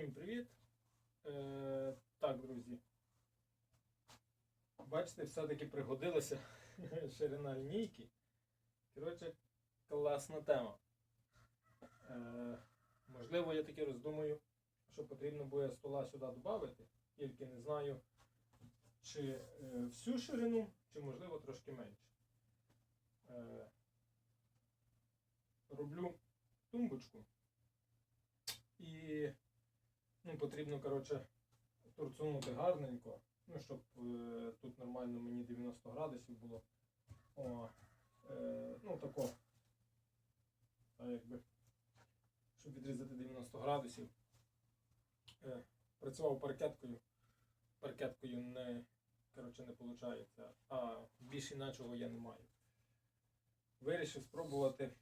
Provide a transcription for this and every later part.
Всім привіт! Е, так, друзі. Бачите, все-таки пригодилася ширина лінійки. Коротше, класна тема. Е, можливо, я таки роздумаю, що потрібно буде стола сюди додати, тільки не знаю, чи е, всю ширину, чи можливо трошки менше. Е, роблю тумбочку. І ну, потрібно, коротше, торцунути гарненько, ну, щоб е, тут нормально мені 90 градусів було. О, е, ну, тако. Так, якби, щоб відрізати 90 градусів. Е, працював паркеткою. Паркеткою не, коротше, не виходить, а більш іначого я не маю. Вирішив спробувати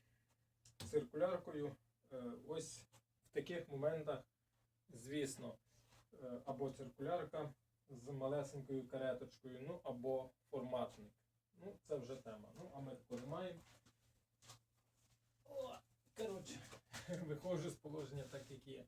циркуляркою. Е, ось в таких моментах, звісно, е, або циркулярка з малесенькою кареточкою, ну або форматник. Ну, це вже тема. Ну, а ми також маємо. Коротше, виходжу з положення так, як є.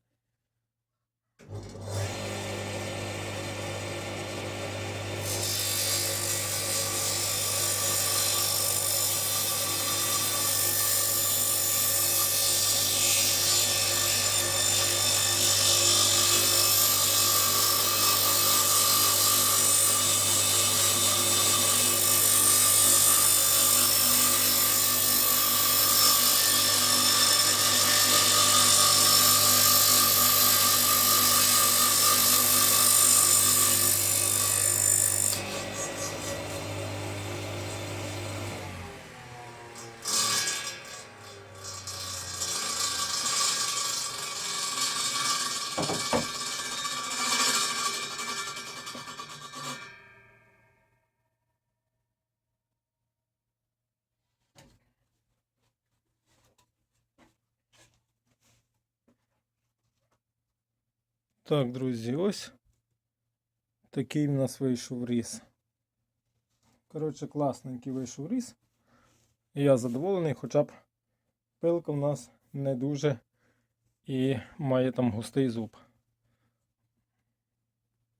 Так, друзі, ось такий в нас вийшов ріс. Коротше, класненький вийшов ріс. Я задоволений, хоча б пилка в нас не дуже і має там густий зуб.